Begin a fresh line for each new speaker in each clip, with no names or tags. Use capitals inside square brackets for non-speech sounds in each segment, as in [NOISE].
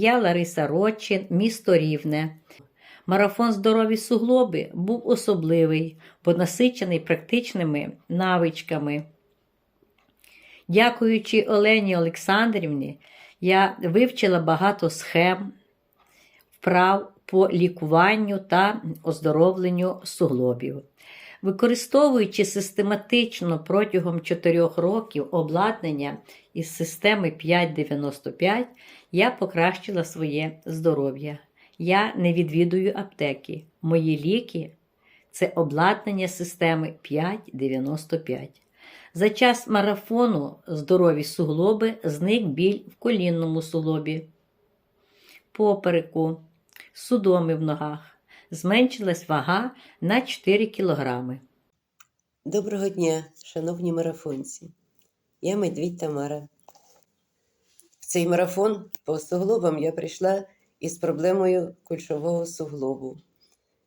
Я Лариса Родчин, місто Рівне. Марафон здорові суглоби був особливий, бо насичений практичними навичками. Дякуючи Олені Олександрівні, я вивчила багато схем, вправ по лікуванню та оздоровленню суглобів. Використовуючи систематично протягом 4 років обладнання із системи 595, я покращила своє здоров'я. Я не відвідую аптеки. Мої ліки це обладнання системи 595. За час марафону здорові суглоби зник біль в колінному суглобі, попереку, судоми в ногах. Зменшилась вага на 4 кілограми.
Доброго дня, шановні марафонці. Я медвідь Тамара. В цей марафон по суглобам я прийшла із проблемою кульшового суглобу.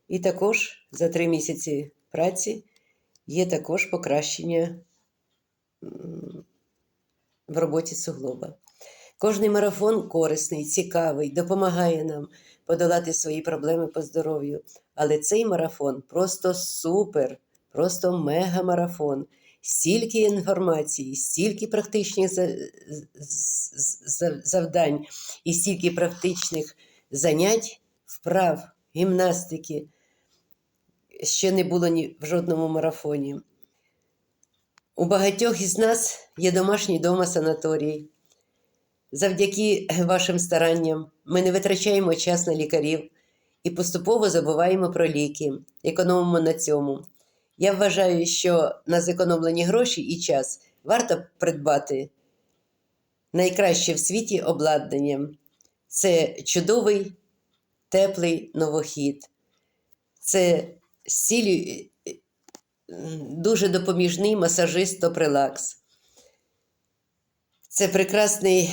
І також за три місяці праці є також покращення в роботі суглоба. Кожний марафон корисний, цікавий, допомагає нам подолати свої проблеми по здоров'ю. Але цей марафон просто супер, просто мега-марафон. Стільки інформації, стільки практичних завдань і стільки практичних занять, вправ, гімнастики ще не було ні в жодному марафоні. У багатьох із нас є домашній дома санаторій. Завдяки вашим старанням ми не витрачаємо час на лікарів і поступово забуваємо про ліки, економимо на цьому. Я вважаю, що на зекономлені гроші і час варто придбати найкраще в світі обладнання. Це чудовий, теплий новохід. Це стіль дуже допоміжний масажист Топрелакс. Це прекрасний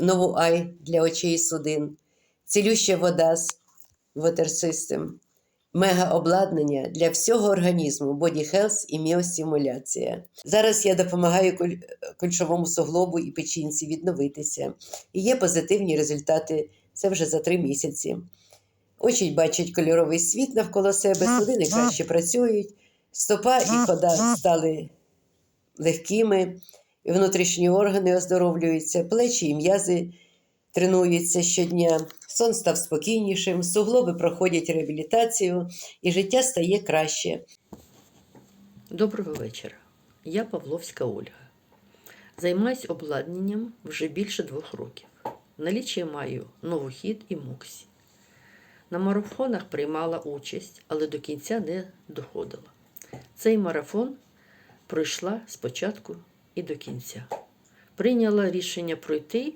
новоай для очей судин, цілюща вода з System, мега-обладнання для всього організму, Body Health і міостимуляція. Зараз я допомагаю куль- кульшовому суглобу і печінці відновитися. І є позитивні результати. Це вже за три місяці. Очі бачать кольоровий світ навколо себе, судини краще працюють, стопа і хода стали легкими, внутрішні органи оздоровлюються, плечі і м'язи тренуються щодня, сон став спокійнішим, суглоби проходять реабілітацію, і життя стає краще.
Доброго вечора. Я Павловська Ольга. Займаюсь обладнанням вже більше двох років. В налічі маю новохід і моксі. На марафонах приймала участь, але до кінця не доходила. Цей марафон пройшла спочатку і до кінця. Прийняла рішення пройти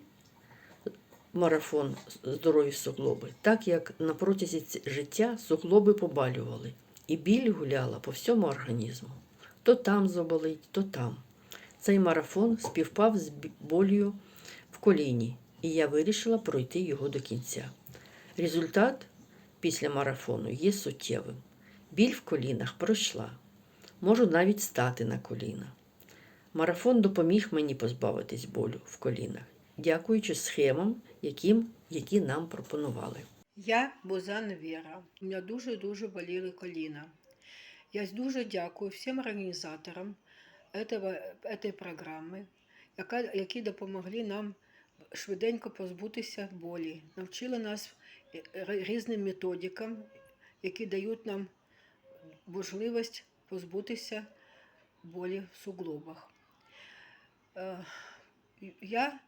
марафон здорові суглоби, так як на протязі життя суглоби побалювали, і біль гуляла по всьому організму. То там заболить, то там. Цей марафон співпав з болью в коліні, і я вирішила пройти його до кінця. Результат після марафону є суттєвим. Біль в колінах пройшла. Можу навіть стати на коліна. Марафон допоміг мені позбавитись болю в колінах, дякуючи схемам, яким, які нам пропонували.
Я Бозан Віра. У мене дуже-дуже боліли коліна. Я дуже дякую всім організаторам этой програми, які допомогли нам швиденько позбутися болі, навчили нас різним методикам, які дають нам можливість позбутися болі в суглобах. Е, Я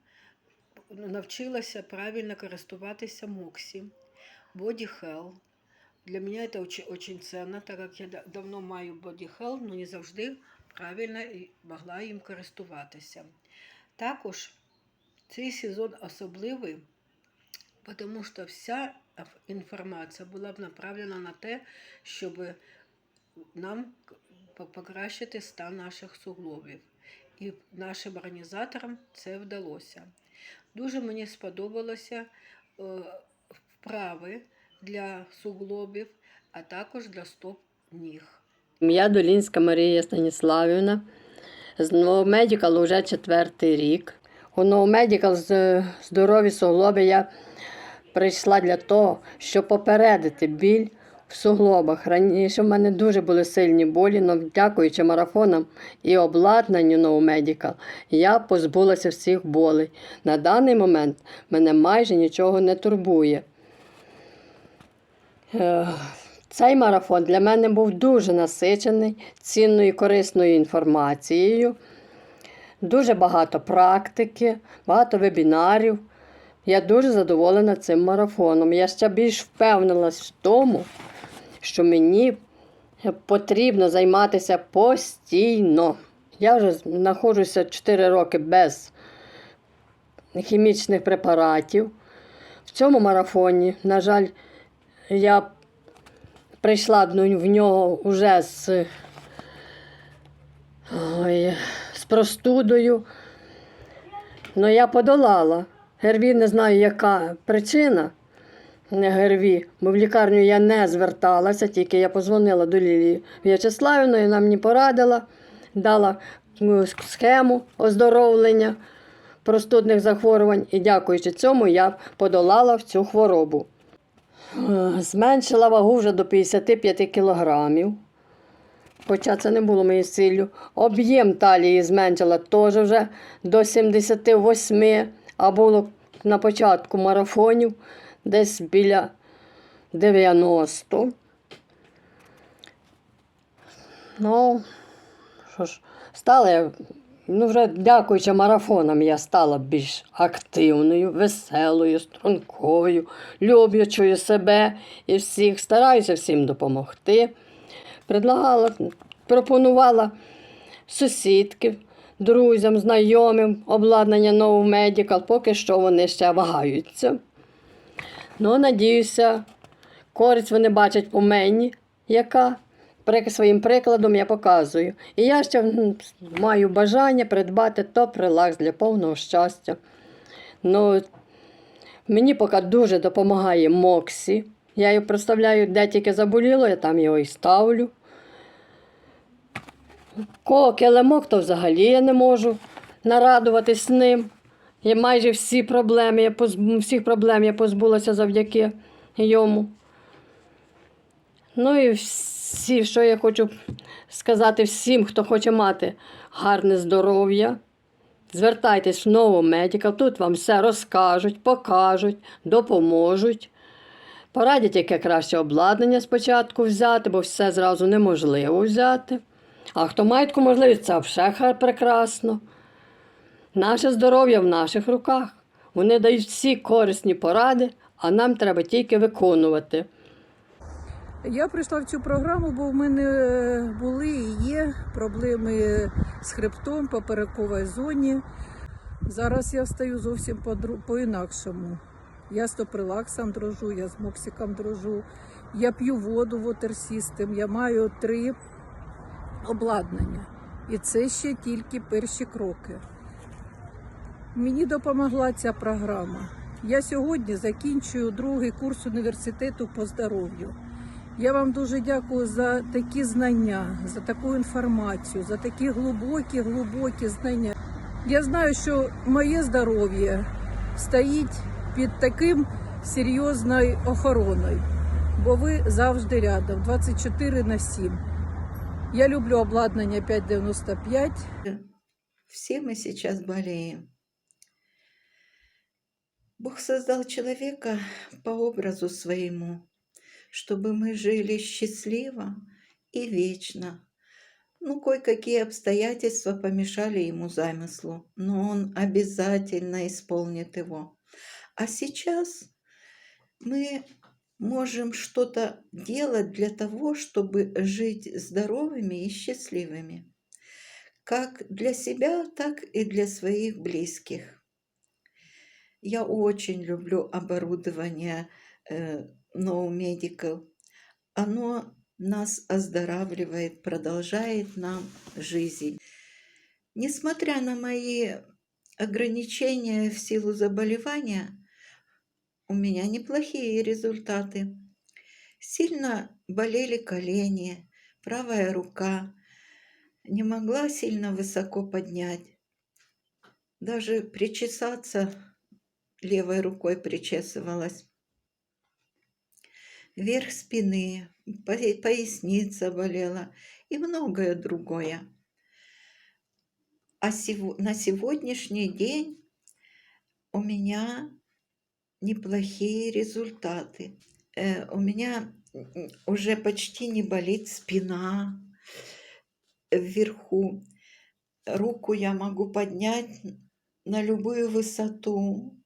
навчилася правильно користуватися Моксі, Body Hell. Для мене це очень, очень ценно, так як я давно маю Body Hell, але не завжди правильно могла їм користуватися. Також цей сезон особливий, тому що вся інформація була б направлена на те, щоб нам покращити стан наших суглобів. І нашим організаторам це вдалося. Дуже мені сподобалося е, вправи для суглобів, а також для стоп ніг.
Я Долінська Марія Станіславівна. З Новомедікал уже четвертий рік. У Medical з- здорові суглоби я прийшла для того, щоб попередити біль в суглобах. Раніше в мене дуже були сильні болі, але дякуючи марафонам і обладнанню No Medical, я позбулася всіх болей. На даний момент мене майже нічого не турбує. Е, Цей марафон для мене був дуже насичений цінною і корисною інформацією. Дуже багато практики, багато вебінарів. Я дуже задоволена цим марафоном. Я ще більш впевнилась в тому, що мені потрібно займатися постійно. Я вже знаходжуся 4 роки без хімічних препаратів. В цьому марафоні, на жаль, я прийшла в нього вже з, ой, з простудою. Ну, я подолала. ГРВІ не знаю, яка причина ГРВІ, бо в лікарню я не зверталася, тільки я позвонила до Лілії В'ячеславівної, вона мені порадила, дала схему оздоровлення простудних захворювань, і дякуючи цьому я подолала цю хворобу. Е, Зменшила вагу вже до 55 кілограмів. Хоча це не було моєю ціллю. Об'єм талії зменшила теж вже до 78, а було на початку марафонів десь біля 90. Ну, що ж, стала я, ну вже дякуючи марафонам, я стала більш активною, веселою, стрункою, люблячою себе і всіх, стараюся всім допомогти. Предлагала, пропонувала сусідки, друзям, знайомим обладнання No Medical, поки що вони ще вагаються. Ну, надіюся, користь вони бачать у мені, яка своїм прикладом я показую. І я ще маю бажання придбати топ релакс для повного щастя. Ну, мені поки дуже допомагає Моксі. Я її представляю, де тільки заболіло, я там його і ставлю. Кого килимок, то взагалі я не можу нарадуватись ним. Я майже всі проблеми, я позб... всіх проблем я позбулася завдяки йому. Ну і всі, що я хочу сказати всім, хто хоче мати гарне здоров'я. Звертайтесь в Нову Медикал, тут вам все розкажуть, покажуть, допоможуть. Порадять, яке краще обладнання спочатку взяти, бо все зразу неможливо взяти. А хто має таку можливість, це все прекрасно. Наше здоров'я в наших руках. Вони дають всі корисні поради, а нам треба тільки виконувати.
Я прийшла в цю програму, бо в мене е, були і є проблеми з хребтом, поперековій зоні. Зараз я встаю зовсім по-інакшому. Я з топрилаксом дрожу, я з моксиком дрожу, я п'ю воду System, я маю три обладнання. І це ще тільки перші кроки. Мені допомогла ця програма. Я сьогодні закінчую другий курс університету по здоров'ю. Я вам дуже дякую за такі знання, за таку інформацію, за такі глибокі, глибокі знання. Я знаю, що моє здоров'я стоїть під таким серйозною охороною, бо ви завжди рядом, 24 на 7. Я люблю обладнання 595.
Все мы сейчас болеем. Бог создал человека по образу своему, чтобы мы жили счастливо и вечно. Ну, кое-какие обстоятельства помешали ему замыслу, но он обязательно исполнит его. А сейчас мы можем что-то делать для того, чтобы жить здоровыми и счастливыми как для себя, так и для своих близких. Я очень люблю оборудование э, No Medical. Оно нас оздоравливает, продолжает нам жизнь. Несмотря на мои ограничения в силу заболевания, у меня неплохие результаты. Сильно болели колени, правая рука, не могла сильно высоко поднять. Даже причесаться левой рукой причесывалась. Верх спины, по- поясница болела и многое другое. А на сегодняшний день у меня неплохие результаты. Э, у меня уже почти не болит спина вверху. Руку я могу поднять на любую высоту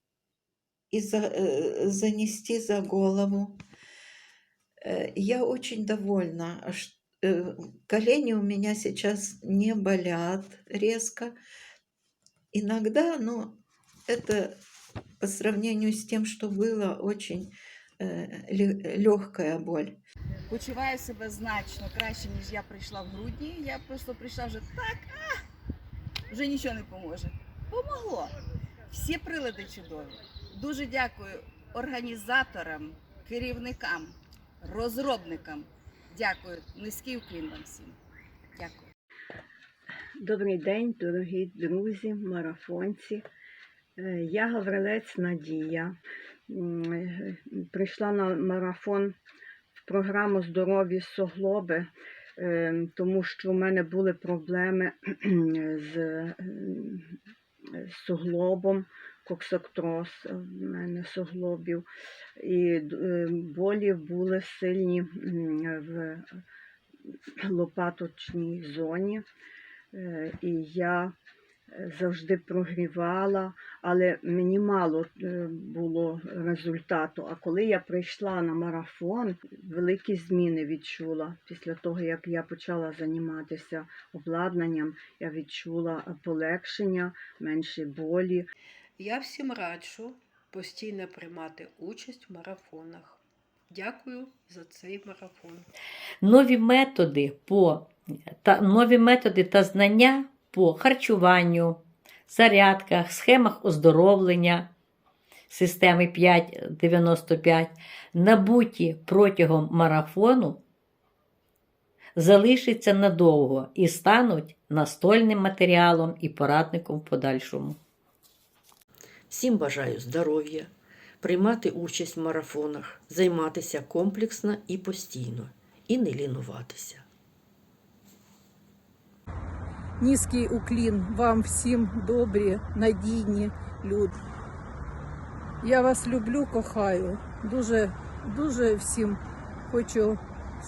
и за- э, занести за голову. Э, Я очень довольна. а ш- э, Колени у меня сейчас не болят резко. Иногда, но это по сравнению с тем, что было, очень легкая боль.
Почуваю себе значно краще, ніж я прийшла в грудні. Я просто прийшла вже так, а, вже нічого не поможе. Помогло. Всі прилади чудові. Дуже дякую організаторам, керівникам, розробникам. Дякую. Низький уклін вам всім. Дякую.
Добрий день, дорогі друзі, марафонці. Е, Я Гаврилець Надія. Е, Прийшла на марафон в програму Здорові суглоби, е, тому що в мене були проблеми [CLEARS THROAT] з суглобом, коксоктроз в мене суглобів, і е, болі були сильні в лопаточній зоні. Е, І я е, завжди прогрівала, але мені мало е, було результату. А коли я прийшла на марафон, великі зміни відчула. Після того, як я почала займатися обладнанням, я відчула полегшення, менше болі.
Я всім раджу постійно приймати участь в марафонах. Дякую за цей марафон.
Нові методи по та нові методи та знання по харчуванню, зарядках, схемах оздоровлення системи 595 набуті протягом марафону залишаться надовго і стануть настольним матеріалом і порадником в подальшому.
Всім бажаю здоров'я, приймати участь в марафонах, займатися комплексно і постійно, і не лінуватися.
Низький уклін вам всім добрі, надійні люди. Я вас люблю, кохаю. Дуже, дуже всім хочу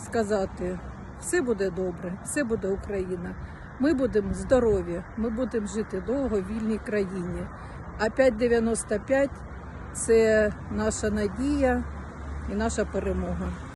сказати: все буде добре, все буде Україна. Ми будемо здорові, ми будемо жити довго в вільній країні. А 5,95 – це наша надія і наша перемога.